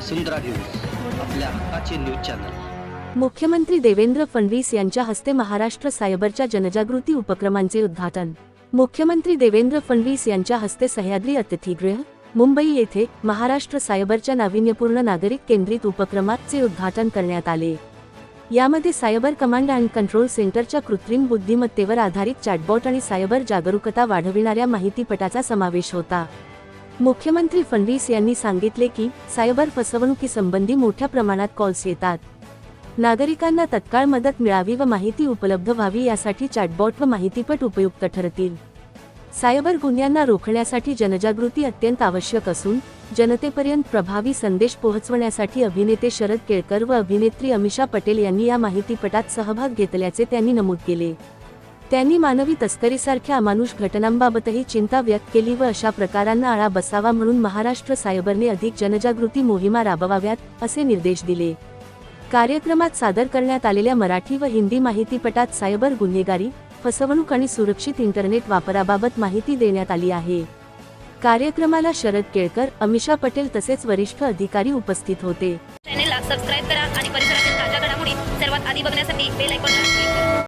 वसुंधरा news आपल्या हक्काचे news channel. मुख्यमंत्री देवेंद्र फडणवीस यांच्या हस्ते महाराष्ट्र सायबरच्या जनजागृती उपक्रमांचे उद्घाटन. मुख्यमंत्री देवेंद्र फडणवीस यांच्या हस्ते सह्याद्री अतिथीगृह मुंबई येथे महाराष्ट्र सायबरच्या नाविन्यपूर्ण नागरिक केंद्रित उपक्रमाचे उद्घाटन करण्यात आले. यामध्ये सायबर कमांड अँड कंट्रोल सेंटरच्या कृत्रिम बुद्धिमत्तेवर आधारित चॅटबॉट आणि सायबर जागरूकता वाढविणाऱ्या माहितीपटाचा समावेश होता. मुख्यमंत्री फडणवीस यांनी सांगितले की सायबर फसवणुकीसंबंधी मोठ्या प्रमाणात कॉल्स येतात. नागरिकांना तत्काळ मदत मिळावी व माहिती उपलब्ध व्हावी यासाठी चॅटबॉट व माहितीपट उपयुक्त ठरतील. सायबर गुन्ह्यांना रोखण्यासाठी जनजागृती अत्यंत आवश्यक असून जनतेपर्यंत प्रभावी संदेश पोहोचवण्यासाठी अभिनेते शरद केळकर व अभिनेत्री अमिषा पटेल यांनी या माहितीपटात सहभाग घेतल्याचे त्यांनी नमूद केले. त्यांनी मानवी तस्करीसारख्या अमानुष घटनांबाबतही चिंता व्यक्त केली व अशा प्रकारांना आळा बसावा म्हणून महाराष्ट्र सायबरने अधिक जनजागृती मोहिमा राबवाव्यात असे निर्देश दिले. कार्यक्रमात सादर करण्यात आलेल्या मराठी व हिंदी माहितीपटात सायबर गुन्हेगारी फसवणूक आणि सुरक्षित इंटरनेट वापराबाबत माहिती देण्यात आली आहे. कार्यक्रमाला शरद केळकर अमिषा पटेल तसेच वरिष्ठ अधिकारी उपस्थित होते. चॅनेलला सबस्क्राईब करा आणि परिसरातील ताज्या घडामोडी सर्वात आधी बघण्यासाठी बेल